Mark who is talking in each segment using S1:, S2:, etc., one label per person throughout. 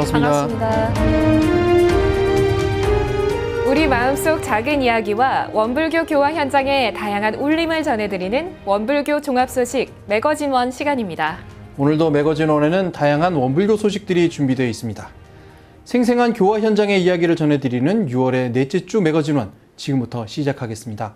S1: 반갑습니다.
S2: 반갑습니다. 우리 마음속 작은 이야기와 원불교 교화 현장의 다양한 울림을 전해드리는 원불교 종합 소식 매거진 원 시간입니다.
S1: 오늘도 매거진원에는 다양한 원불교 소식들이 준비되어 있습니다. 생생한 교화 현장의 이야기를 전해드리는 6월의 넷째 주 매거진원 지금부터 시작하겠습니다.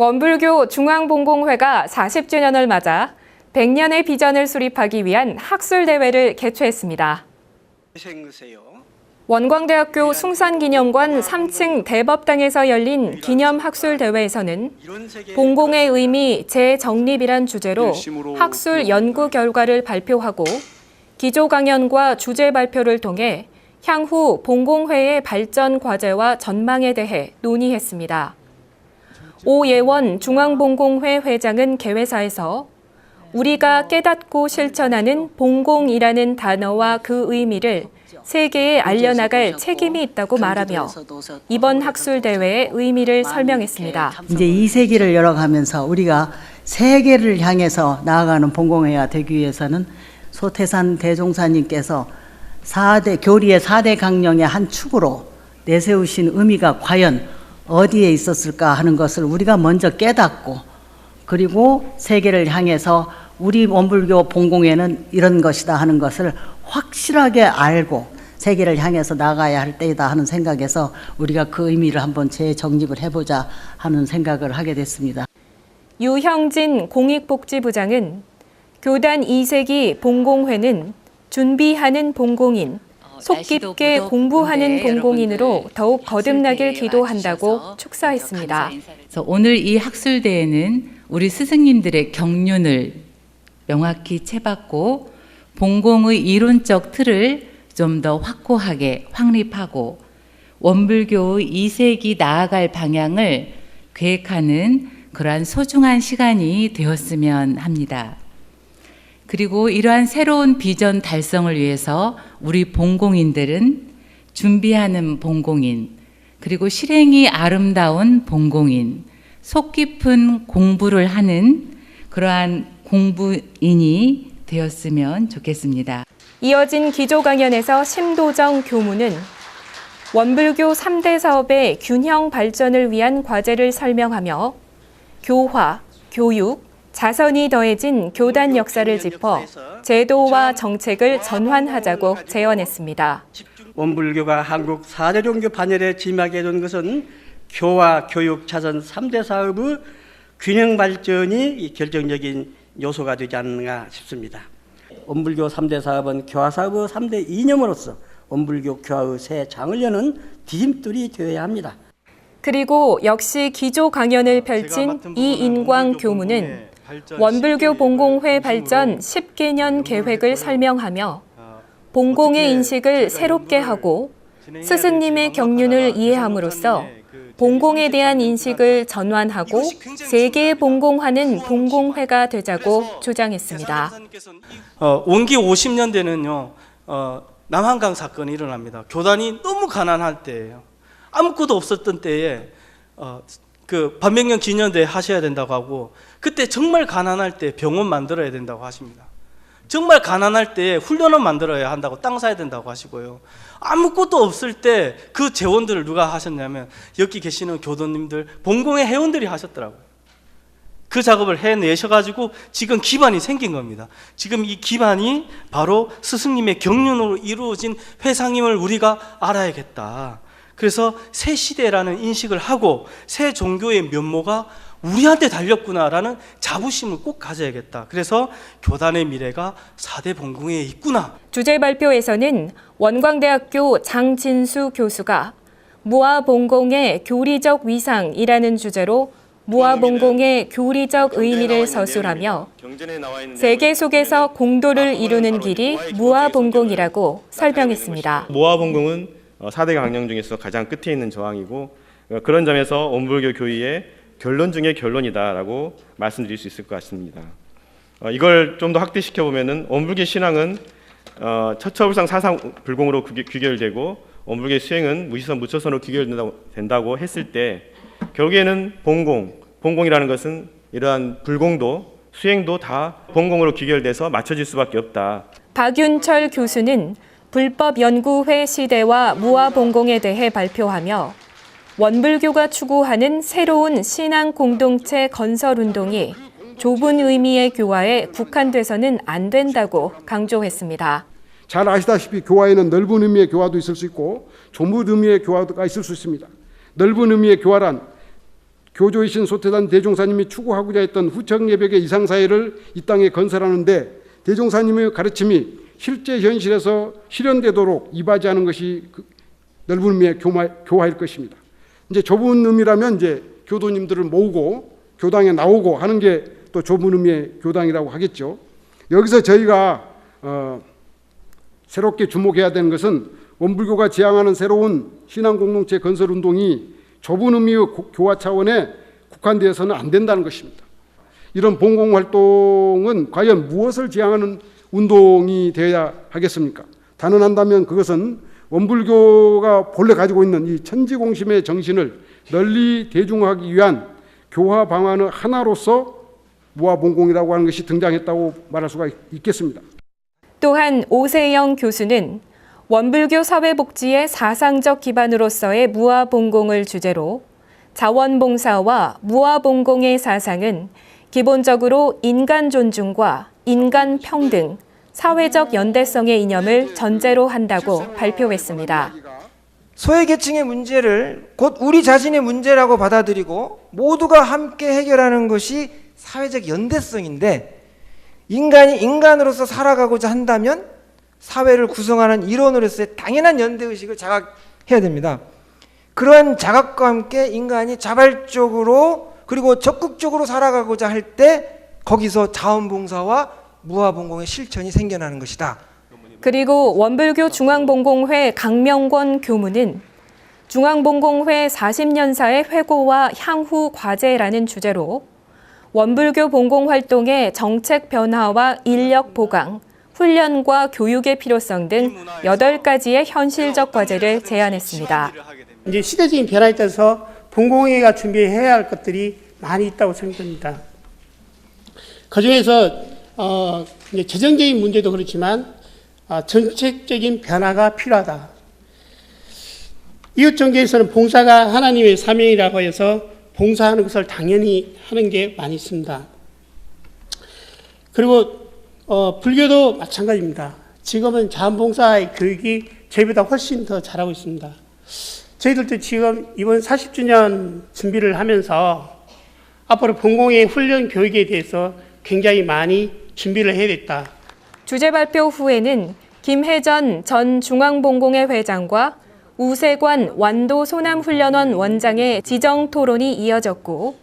S2: 원불교 중앙봉공회가 40주년을 맞아 100년의 비전을 수립하기 위한 학술 대회를 개최했습니다. 원광대학교 숭산기념관 3층 대법당에서 열린 기념 학술 대회에서는 봉공의 의미 재정립이란 주제로 학술 연구 결과를 발표하고 기조 강연과 주제 발표를 통해 향후 봉공회의 발전 과제와 전망에 대해 논의했습니다. 오예원 중앙봉공회 회장은 개회사에서 우리가 깨닫고 실천하는 봉공이라는 단어와 그 의미를 세계에 알려나갈 책임이 있다고 말하며 이번 학술 대회의 의미를 설명했습니다.
S3: 이제 이 세기를 열어가면서 우리가 세계를 향해서 나아가는 봉공회가 되기 위해서는 소태산 대종사님께서 4대 교리의 4대 강령의 한 축으로 내세우신 의미가 과연 어디에 있었을까 하는 것을 우리가 먼저 깨닫고 그리고 세계를 향해서 우리 원불교 봉공회는 이런 것이다 하는 것을 확실하게 알고 세계를 향해서 나가야 할 때이다 하는 생각에서 우리가 그 의미를 한번 재정립을 해보자 하는 생각을 하게 됐습니다.
S2: 유형진 공익복지부장은 교단 2세기 봉공회는 준비하는 봉공인, 속 깊게 공부하는 봉공인으로 더욱 거듭나길 기도한다고 축사했습니다.
S4: 그래서 오늘 이 학술 대회는 우리 스승님들의 경륜을 명확히 채받고 봉공의 이론적 틀을 좀 더 확고하게 확립하고 원불교의 2세기 나아갈 방향을 계획하는 그러한 소중한 시간이 되었으면 합니다. 그리고 이러한 새로운 비전 달성을 위해서 우리 봉공인들은 준비하는 봉공인, 그리고 실행이 아름다운 봉공인, 속 깊은 공부를 하는 그러한 공부인이 되었으면 좋겠습니다.
S2: 이어진 기조 강연에서 심도정 교무는 원불교 3대 사업의 균형 발전을 위한 과제를 설명하며 교화, 교육, 자선이 더해진 교단 역사를 짚어 제도와 정책을 전환하자고 제언했습니다.
S5: 원불교가 한국 4대 종교 반열에 진입하게 된 것은 교화, 교육, 자선 3대 사업의 균형 발전이 이 결정적인 요소가 되지 않는가 싶습니다. 원불교 3대 사업은 교화 사업의 3대 이념으로서 원불교 교화의 새 장을 여는 디딤돌이 되어야 합니다.
S2: 그리고 역시 기조 강연을 펼친 이인광 교무는 원불교 봉공회 발전 10개년 계획을 설명하며 봉공의 인식을 새롭게 하고 스승님의 경륜을 이해함으로써 봉공에 대한 인식을 전환하고 세계에 봉공하는 봉공회가 되자고 주장했습니다.
S6: 어, 원기 50년대는요, 어, 남한강 사건이 일어납니다. 교단이 너무 가난할 때예요. 아무것도 없었던 때에 어, 그 반백년 기념대 하셔야 된다고 하고 그때 정말 가난할 때 병원 만들어야 된다고 하십니다. 정말 가난할 때 훈련원 만들어야 한다고 땅 사야 된다고 하시고요. 아무것도 없을 때 그 재원들을 누가 하셨냐면 여기 계시는 교도님들 봉공의 회원들이 하셨더라고요. 그 작업을 해내셔가지고 지금 기반이 생긴 겁니다. 지금 이 기반이 바로 스승님의 경륜으로 이루어진 회상임을 우리가 알아야겠다. 그래서 새 시대라는 인식을 하고 새 종교의 면모가 우리한테 달렸구나라는 자부심을 꼭 가져야겠다. 그래서 교단의 미래가 4대 봉공에 있구나.
S2: 주제 발표에서는 원광대학교 장진수 교수가 무아봉공의 교리적 위상이라는 주제로 무아봉공의 교리적 의미를 서술하며 세계 속에서 공도를 이루는 길이 무아봉공이라고 설명했습니다.
S7: 모아봉공은 4대 강령 중에서 가장 끝에 있는 저항이고 어, 그런 점에서 원불교 교의의 결론 중의 결론이다라고 말씀드릴 수 있을 것 같습니다. 어, 이걸 좀 더 확대시켜 보면은 원불교 신앙은 어, 처처불상 사상 불공으로 규- 규결되고 원불교 수행은 무시선 무처선으로 규결된다고 된다고 했을 때 결국에는 본공, 본공이라는 것은 이러한 불공도 수행도 다 본공으로 규결돼서 맞춰질 수밖에 없다.
S2: 박윤철 교수는 불법 연구회 시대와 무아봉공에 대해 발표하며 원불교가 추구하는 새로운 신앙 공동체 건설 운동이 좁은 의미의 교화에 국한돼서는 안 된다고 강조했습니다.
S8: 잘 아시다시피 교화에는 넓은 의미의 교화도 있을 수 있고 좁은 의미의 교화가 있을 수 있습니다. 넓은 의미의 교화란 교조이신 소태산 대종사님이 추구하고자 했던 후청예백의 이상 사회를 이 땅에 건설하는데 대종사님의 가르침이 실제 현실에서 실현되도록 이바지하는 것이 그 넓은 의미의 교마, 교화 일 것입니다. 이제 좁은 의미라면 이제 교도님들을 모으고 교당에 나오고 하는 게 또 좁은 의미의 교당이라고 하겠죠. 여기서 저희가 어, 새롭게 주목해야 되는 것은 원불교가 지향하는 새로운 신앙 공동체 건설 운동이 좁은 의미의 고- 교화 차원에 국한되어서는 안 된다는 것입니다. 이런 봉공 활동은 과연 무엇을 지향하는 운동이 되어야 하겠습니까? 단언한다면 그것은 원불교가 본래 가지고 있는 이 천지공심의 정신을 널리 대중화하기 위한 교화 방안의 하나로서 무아봉공이라고 하는 것이 등장했다고 말할 수가 있- 있겠습니다.
S2: 또한 오세영 교수는 원불교 사회복지의 사상적 기반으로서의 무아봉공을 주제로 자원봉사와 무아봉공의 사상은 기본적으로 인간 존중과 인간 평등, 사회적 연대성의 이념을 전제로 한다고 발표했습니다.
S9: 소외계층의 문제를 곧 우리 자신의 문제라고 받아들이고 모두가 함께 해결하는 것이 사회적 연대성인데 인간이 인간으로서 살아가고자 한다면 사회를 구성하는 일원으로서의 당연한 연대의식을 자각해야 됩니다. 그러한 자각과 함께 인간이 자발적으로 그리고 적극적으로 살아가고자 할때 거기서 자원봉사와 무아봉공의 실천이 생겨나는 것이다.
S2: 그리고 원불교 중앙봉공회 강명권 교무는 중앙봉공회 40년사의 회고와 향후 과제라는 주제로 원불교 봉공 활동의 정책 변화와 인력 보강, 훈련과 교육의 필요성 등 8가지의 현실적 과제를 제안했습니다.
S10: 이제 시대적인 변화에 따라서 본공회가 준비해야 할 것들이 많이 있다고 생각됩니다. 그 중에서 어, 재정적인 문제도 그렇지만 어, 정책적인 변화가 필요하다. 이웃 종교에서는 봉사가 하나님의 사명이라고 해서 봉사하는 것을 당연히 하는 게 많이 있습니다. 그리고 어, 불교도 마찬가지입니다. 지금은 자원봉사의 교육이 저희보다 훨씬 더 잘하고 있습니다. 저희들도 지금 이번 40주년 준비를 하면서 앞으로 본공의 훈련 교육에 대해서 굉장히 많이 준비를 해야 됐다.
S2: 주제 발표 후에는 김혜전 전 중앙봉공회 회장과 우세관 완도 소남훈련원 원장의 지정 토론이 이어졌고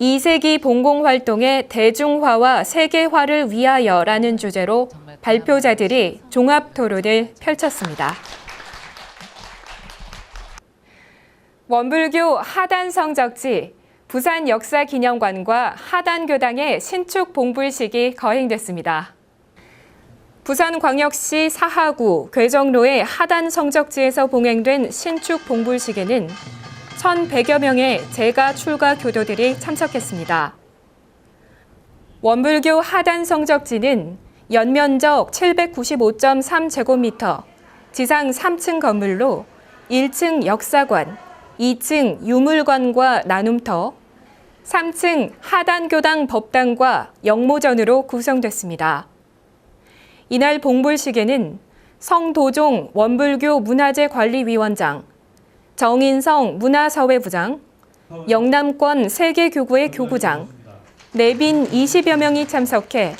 S2: 2세기 봉공 활동의 대중화와 세계화를 위하여라는 주제로 발표자들이 종합 토론을 펼쳤습니다. 원불교 하단 성적지 부산 역사기념관과 하단교당의 신축 봉불식이 거행됐습니다. 부산광역시 사하구 괴정로의 하단 성적지에서 봉행된 신축 봉불식에는 1,100여 명의 재가 출가 교도들이 참석했습니다. 원불교 하단 성적지는 연면적 795.3제곱미터, 지상 3층 건물로 1층 역사관, 2층 유물관과 나눔터, 3층 하단교당 법당과 영모전으로 구성됐습니다. 이날 봉불식에는 성도종 원불교 문화재 관리위원장, 정인성 문화사회부장, 영남권 세계교구의 교구장, 내빈 20여 명이 참석해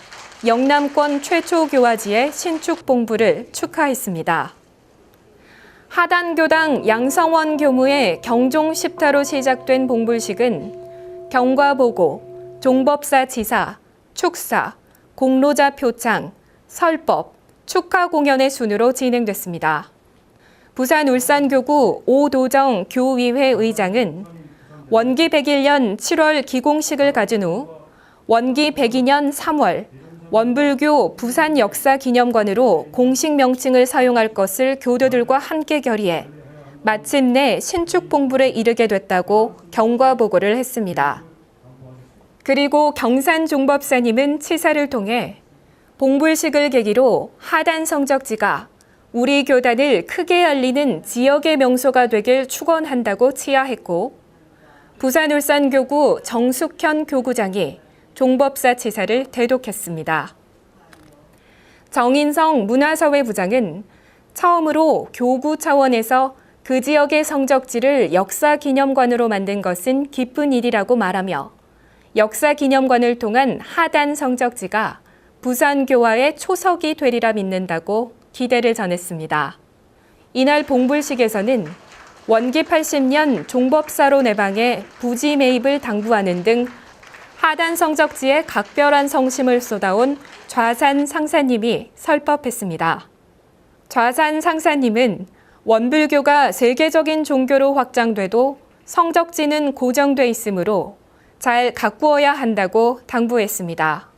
S2: 영남권 최초 교화지의 신축 봉부를 축하했습니다. 하단교당 양성원 교무의 경종 10타로 시작된 봉불식은 경과보고, 종법사 지사, 축사, 공로자 표창, 설법, 축하 공연의 순으로 진행됐습니다. 부산 울산교구 오도정 교위회 의장은 원기 101년 7월 기공식을 가진 후 원기 102년 3월 원불교 부산 역사 기념관으로 공식 명칭을 사용할 것을 교도들과 함께 결의해 마침내 신축 봉불에 이르게 됐다고 경과 보고를 했습니다. 그리고 경산 종법사님은 치사를 통해 봉불식을 계기로 하단 성적지가 우리 교단을 크게 알리는 지역의 명소가 되길 축원한다고 치하했고 부산 울산교구 정숙현 교구장이 종법사 치사를 대독했습니다. 정인성 문화사회 부장은 처음으로 교구 차원에서 그 지역의 성적지를 역사 기념관으로 만든 것은 기쁜 일이라고 말하며 역사 기념관을 통한 하단 성적지가 부산 교화의 초석이 되리라 믿는다고 기대를 전했습니다. 이날 봉불식에서는 원기 80년 종법사로 내방해 부지 매입을 당부하는 등 하단 성적지에 각별한 성심을 쏟아온 좌산 상사님이 설법했습니다. 좌산 상사님은 원불교가 세계적인 종교로 확장돼도 성적지는 고정돼 있으므로 잘 가꾸어야 한다고 당부했습니다.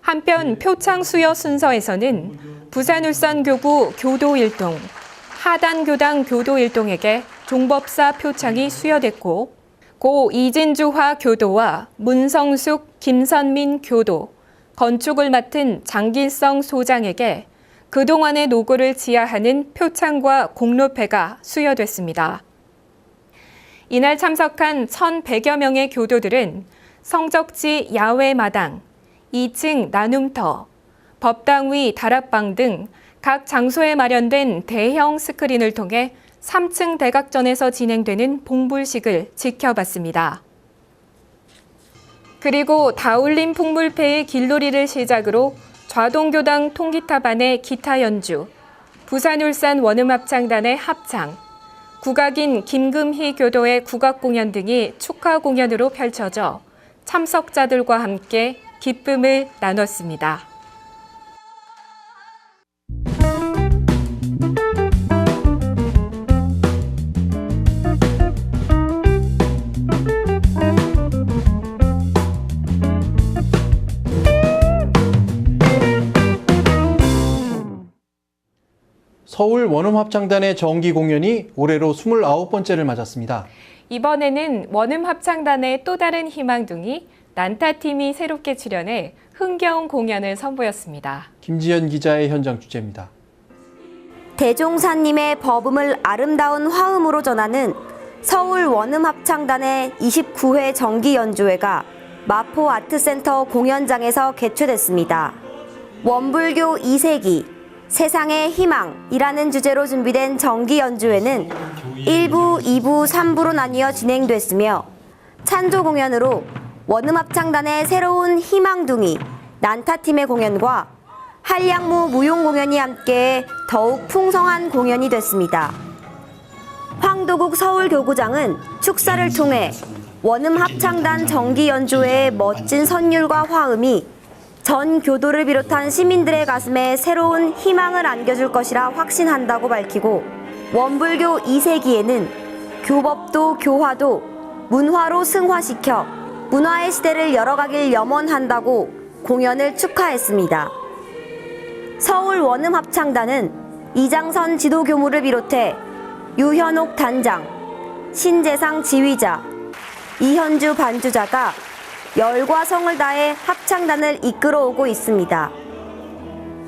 S2: 한편 표창 수여 순서에서는 부산 울산교구 교도 일동, 하단교당 교도 일동에게 종법사 표창이 수여됐고 고 이진주화 교도와 문성숙, 김선민 교도, 건축을 맡은 장길성 소장에게 그동안의 노고를 지하하는 표창과 공로패가 수여됐습니다. 이날 참석한 1,100여 명의 교도들은 성적지 야외 마당, 2층 나눔터, 법당 위 다락방 등 각 장소에 마련된 대형 스크린을 통해 3층 대각전에서 진행되는 봉불식을 지켜봤습니다. 그리고 다울림 풍물패의 길놀이를 시작으로 좌동교당 통기타반의 기타 연주, 부산 울산 원음합창단의 합창, 국악인 김금희 교도의 국악 공연 등이 축하 공연으로 펼쳐져 참석자들과 함께 기쁨을 나눴습니다.
S1: 서울 원음합창단의 정기 공연이 올해로 29번째를 맞았습니다.
S2: 이번에는 원음합창단의 또 다른 희망둥이 난타팀이 새롭게 출연해 흥겨운 공연을 선보였습니다.
S1: 김지연 기자의 현장 취재입니다.
S11: 대종사님의 법음을 아름다운 화음으로 전하는 서울 원음합창단의 29회 정기 연주회가 마포 아트센터 공연장에서 개최됐습니다. 원불교 2세기 세상의 희망이라는 주제로 준비된 정기 연주회는 1부, 2부, 3부로 나뉘어 진행됐으며 찬조 공연으로 원음합창단의 새로운 희망둥이 난타팀의 공연과 한량무 무용 공연이 함께 더욱 풍성한 공연이 됐습니다. 황도국 서울교구장은 축사를 통해 원음 합창단 정기 연주회의 멋진 선율과 화음이 전 교도를 비롯한 시민들의 가슴에 새로운 희망을 안겨줄 것이라 확신한다고 밝히고 원불교 2세기에는 교법도 교화도 문화로 승화시켜 문화의 시대를 열어가길 염원한다고 공연을 축하했습니다. 서울 원음합창단은 이장선 지도교무를 비롯해 유현옥 단장, 신재상 지휘자, 이현주 반주자가 열과 성을 다해 합창단을 이끌어오고 있습니다.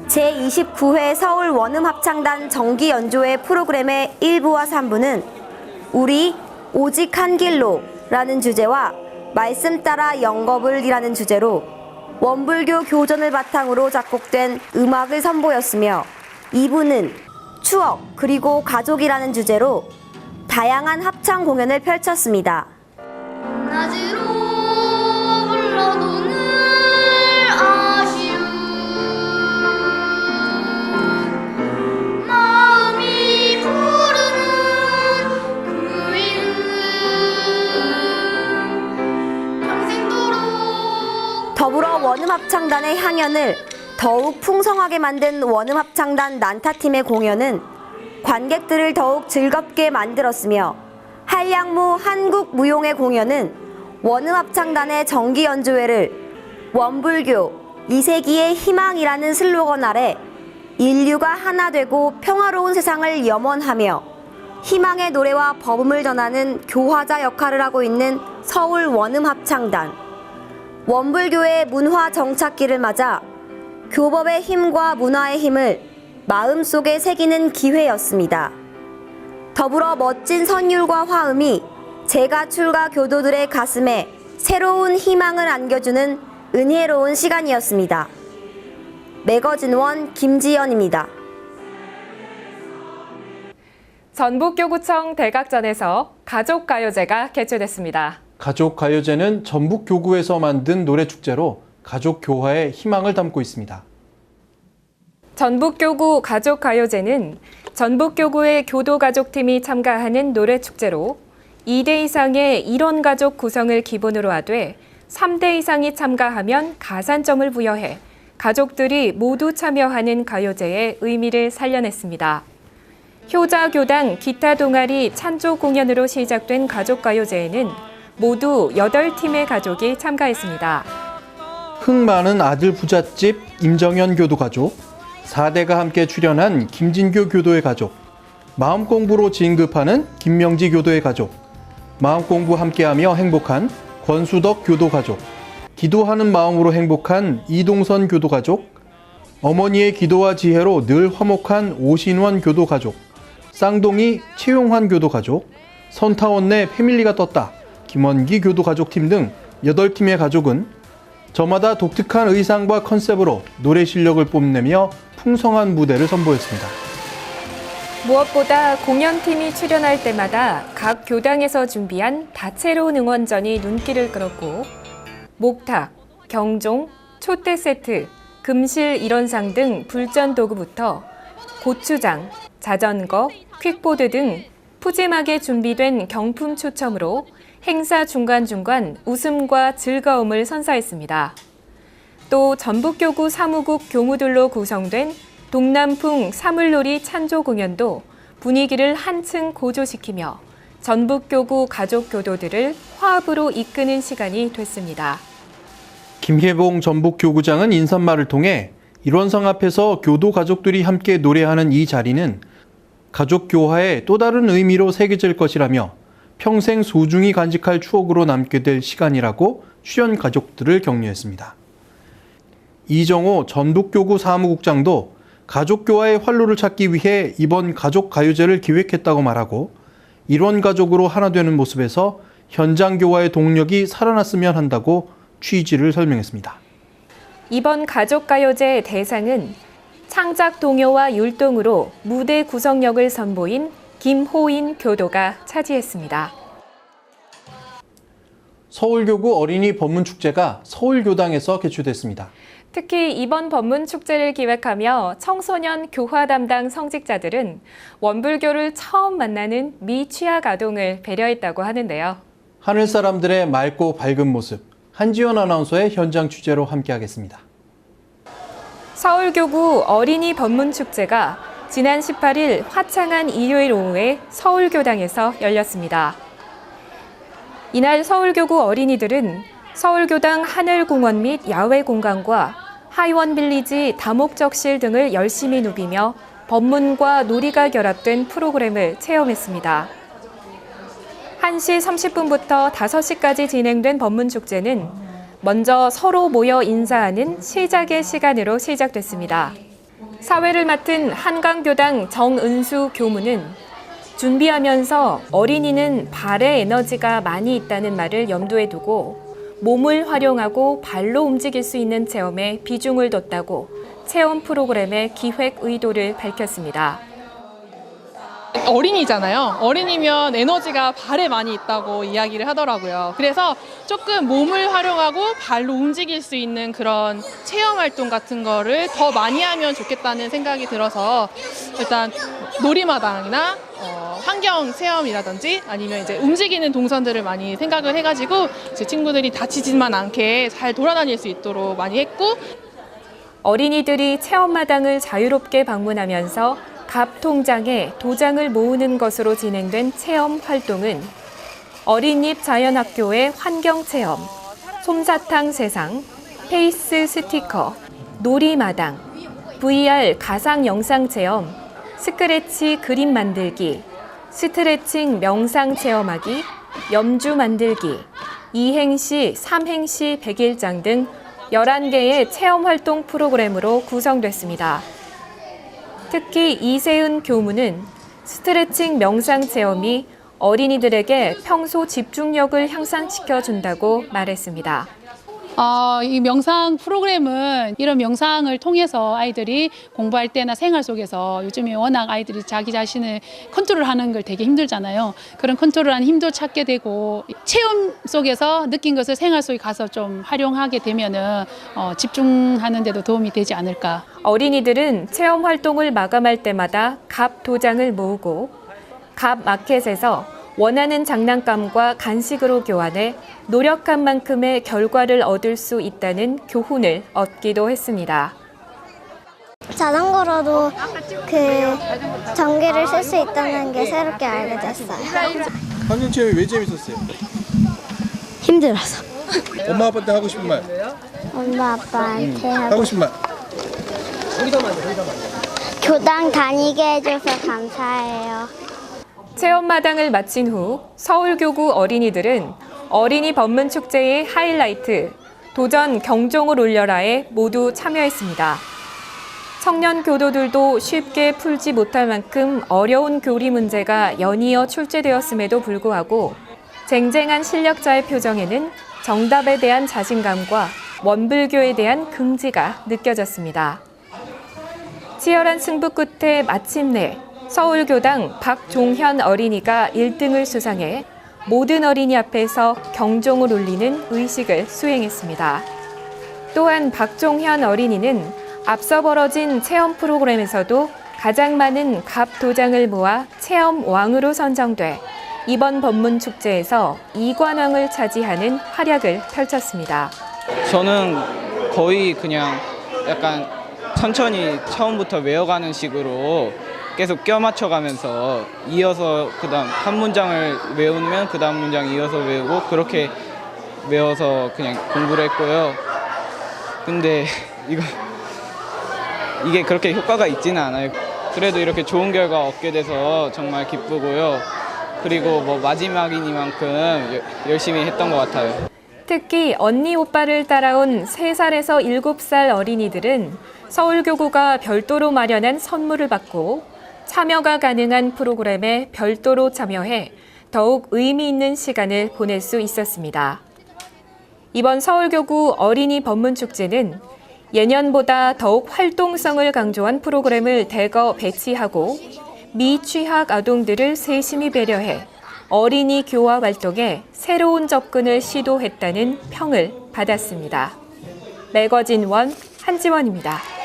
S11: 제29회 서울 원음 합창단 정기 연주회 프로그램의 1부와 3부는 우리 오직 한 길로 라는 주제와 말씀 따라 영겁을이라는 주제로 원불교 교전을 바탕으로 작곡된 음악을 선보였으며 2부는 추억 그리고 가족이라는 주제로 다양한 합창 공연을 펼쳤습니다. 합창단의 향연을 더욱 풍성하게 만든 원음 합창단 난타팀의 공연은 관객들을 더욱 즐겁게 만들었으며 한량무 한국 무용의 공연은 원음 합창단의 정기 연주회를 원불교 2세기의 희망이라는 슬로건 아래 인류가 하나 되고 평화로운 세상을 염원하며 희망의 노래와 법음을 전하는 교화자 역할을 하고 있는 서울 원음 합창단 원불교의 문화 정착기를 맞아 교법의 힘과 문화의 힘을 마음속에 새기는 기회였습니다. 더불어 멋진 선율과 화음이 제가 출가 교도들의 가슴에 새로운 희망을 안겨주는 은혜로운 시간이었습니다. 매거진원 김지연입니다.
S2: 전북교구청 대각전에서 가족가요제가 개최됐습니다.
S1: 가족 가요제는 전북 교구에서 만든 노래 축제로 가족 교화의 희망을 담고 있습니다.
S2: 전북 교구 가족 가요제는 전북 교구의 교도 가족팀이 참가하는 노래 축제로 2대 이상의 일원 가족 구성을 기본으로 하되 3대 이상이 참가하면 가산점을 부여해 가족들이 모두 참여하는 가요제의 의미를 살려냈습니다. 효자 교당 기타 동아리 찬조 공연으로 시작된 가족가요제에는 모두 8팀의 가족이 참가했습니다.
S1: 흥 많은 아들 부잣집 임정현 교도 가족, 4대가 함께 출연한 김진교 교도의 가족, 마음 공부로 진급하는 김명지 교도의 가족, 마음 공부 함께하며 행복한 권수덕 교도 가족, 기도하는 마음으로 행복한 이동선 교도 가족, 어머니의 기도와 지혜로 늘 화목한 오신원 교도 가족, 쌍둥이 최용환 교도 가족, 선타원 내 패밀리가 떴다 김원기 교도 가족팀 등 8팀의 가족은 저마다 독특한 의상과 컨셉으로 노래 실력을 뽐내며 풍성한 무대를 선보였습니다.
S2: 무엇보다 공연팀이 출연할 때마다 각 교당에서 준비한 다채로운 응원전이 눈길을 끌었고 목탁, 경종, 촛대 세트, 금실 일원상 등 불전 도구부터 고추장, 자전거, 퀵보드 등 푸짐하게 준비된 경품 추첨으로 행사 중간중간 웃음과 즐거움을 선사했습니다. 또 전북교구 사무국 교무들로 구성된 동남풍 사물놀이 찬조 공연도 분위기를 한층 고조시키며 전북교구 가족교도들을 화합으로 이끄는 시간이 됐습니다.
S1: 김혜봉 전북교구장은 인사말을 통해 일원성 앞에서 교도 가족들이 함께 노래하는 이 자리는 가족 교화의 또 다른 의미로 새겨질 것이라며 평생 소중히 간직할 추억으로 남게 될 시간이라고 출연 가족들을 격려했습니다. 이정호 전북교구 사무국장도 가족 교화의 활로를 찾기 위해 이번 가족 가요제를 기획했다고 말하고 일원 가족으로 하나 되는 모습에서 현장 교화의 동력이 살아났으면 한다고 취지를 설명했습니다.
S2: 이번 가족가요제 대상은 창작 동요와 율동으로 무대 구성력을 선보인 김호인 교도가 차지했습니다.
S1: 서울교구 어린이 법문축제가 서울교당에서 개최됐습니다.
S2: 특히 이번 법문 축제를 기획하며 청소년 교화 담당 성직자들은 원불교를 처음 만나는 미취학 아동을 배려했다고 하는데요.
S1: 하늘 사람들의 맑고 밝은 모습, 한지연 아나운서의 현장 취재로 함께하겠습니다.
S2: 서울교구 어린이 법문 축제가 지난 18일 화창한 일요일 오후에 서울교당에서 열렸습니다. 이날 서울교구 어린이들은 서울교당 하늘공원 및 야외 공간과 하이원 빌리지 다목적실 등을 열심히 누비며 법문과 놀이가 결합된 프로그램을 체험했습니다. 1시 30분부터 5시까지 진행된 법문 축제는 먼저 서로 모여 인사하는 시작의 시간으로 시작됐습니다. 사회를 맡은 한강교당 정은수 교무는 준비하면서 어린이는 발에 에너지가 많이 있다는 말을 염두에 두고 몸을 활용하고 발로 움직일 수 있는 체험에 비중을 뒀다고 체험 프로그램의 기획 의도를 밝혔습니다.
S12: 어린이잖아요. 어린이면 에너지가 발에 많이 있다고 이야기를 하더라고요. 그래서 조금 몸을 활용하고 발로 움직일 수 있는 그런 체험 활동 같은 거를 더 많이 하면 좋겠다는 생각이 들어서 일단 놀이마당이나 어, 환경 체험이라든지 아니면 이제 움직이는 동선들을 많이 생각을 해가지고 제 친구들이 다치지만 않게 잘 돌아다닐 수 있도록 많이 했고
S2: 어린이들이 체험마당을 자유롭게 방문하면서 갑 통장에 도장을 모으는 것으로 진행된 체험 활동은 어린잎 자연학교의 환경 체험, 솜사탕 세상, 페이스 스티커, 놀이마당, VR 가상 영상 체험, 스크래치 그림 만들기, 스트레칭 명상 체험하기, 염주 만들기, 이행시, 삼행시, 백일장 등 11개의 체험 활동 프로그램으로 구성됐습니다. 특히 이세은 교무는 스트레칭 명상 체험이 어린이들에게 평소 집중력을 향상시켜 준다고 말했습니다.
S13: 어, 이 명상 프로그램은 이런 명상을 통해서 아이들이 공부할 때나 생활 속에서 요즘에 워낙 아이들이 자기 자신을 컨트롤하는 걸 되게 힘들잖아요. 그런 컨트롤하는 힘도 찾게 되고 체험 속에서 느낀 것을 생활 속에 가서 좀 활용하게 되면은 어, 집중하는 데도 도움이 되지 않을까.
S2: 어린이들은 체험 활동을 마감할 때마다 갑 도장을 모으고 갑 마켓에서 원하는 장난감과 간식으로 교환해 노력한 만큼의 결과를 얻을 수 있다는 교훈을 얻기도 했습니다.
S14: 자전거로도 그 전기를 쓸 수 있다는 게 새롭게 알게 됐어요.
S1: 환경 체험이 왜 재밌었어요?
S14: 힘들어서.
S1: 엄마 아빠한테 하고 싶은 말.
S14: 엄마 아빠한테
S1: 하고
S14: 하고
S1: 싶은 말.
S14: 교당 다니게 해줘서 감사해요.
S2: 체험마당을 마친 후 서울교구 어린이들은 어린이 법문 축제의 하이라이트 도전 경종을 울려라에 모두 참여했습니다. 청년 교도들도 쉽게 풀지 못할 만큼 어려운 교리 문제가 연이어 출제되었음에도 불구하고 쟁쟁한 실력자의 표정에는 정답에 대한 자신감과 원불교에 대한 긍지가 느껴졌습니다. 치열한 승부 끝에 마침내 서울교당 박종현 어린이가 1등을 수상해 모든 어린이 앞에서 경종을 울리는 의식을 수행했습니다. 또한 박종현 어린이는 앞서 벌어진 체험 프로그램에서도 가장 많은 갑 도장을 모아 체험 왕으로 선정돼 이번 법문 축제에서 이관왕을 차지하는 활약을 펼쳤습니다.
S15: 저는 거의 그냥 약간 천천히 처음부터 외워가는 식으로 계속 껴 맞춰가면서 이어서 그 다음 한 문장을 외우면 그 다음 문장 이어서 외우고 그렇게 외워서 그냥 공부를 했고요. 근데 이거 이게 그렇게 효과가 있지는 않아요. 그래도 이렇게 좋은 결과 얻게 돼서 정말 기쁘고요. 그리고 뭐 마지막이니만큼 여- 열심히 했던 것 같아요.
S2: 특히 언니 오빠를 따라온 3살에서 7살 어린이들은 서울교구가 별도로 마련한 선물을 받고 참여가 가능한 프로그램에 별도로 참여해 더욱 의미 있는 시간을 보낼 수 있었습니다. 이번 서울교구 어린이 법문축제는 예년보다 더욱 활동성을 강조한 프로그램을 대거 배치하고 미취학 아동들을 세심히 배려해 어린이 교화 활동에 새로운 접근을 시도했다는 평을 받았습니다. 매거진 원 한지원입니다.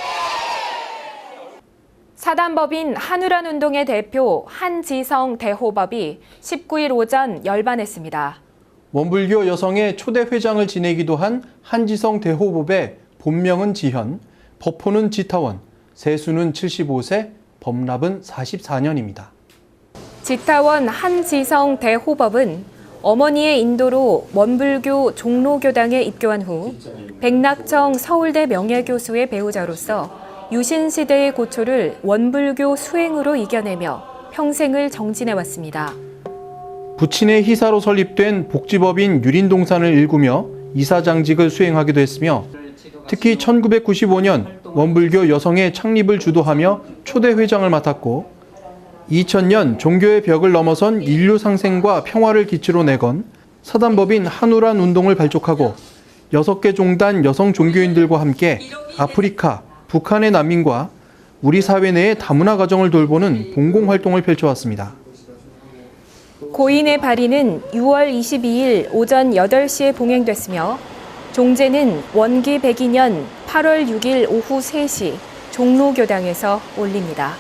S2: 사단법인 한우란 운동의 대표 한지성 대호법이 19일 오전 열반했습니다.
S1: 원불교 여성의 초대 회장을 지내기도 한 한지성 대호법의 본명은 지현, 법호는 지타원, 세수는 75세, 법납은 44년입니다.
S2: 지타원 한지성 대호법은 어머니의 인도로 원불교 종로교당에 입교한 후 백낙청 서울대 명예교수의 배우자로서 유신시대의 고초를 원불교 수행으로 이겨내며 평생을 정진해왔습니다.
S1: 부친의 희사로 설립된 복지법인 유린동산을 일구며 이사장직을 수행하기도 했으며 특히 1995년 원불교 여성의 창립을 주도하며 초대 회장을 맡았고 2000년 종교의 벽을 넘어선 인류 상생과 평화를 기치로 내건 사단법인 한우란 운동을 발족하고 6개 종단 여성 종교인들과 함께 아프리카, 북한의 난민과 우리 사회 내의 다문화 가정을 돌보는 공공 활동을 펼쳐왔습니다.
S2: 고인의 발의는 6월 22일 오전 8시에 봉행됐으며 종제는 원기 102년 8월 6일 오후 3시 종로교당에서 올립니다.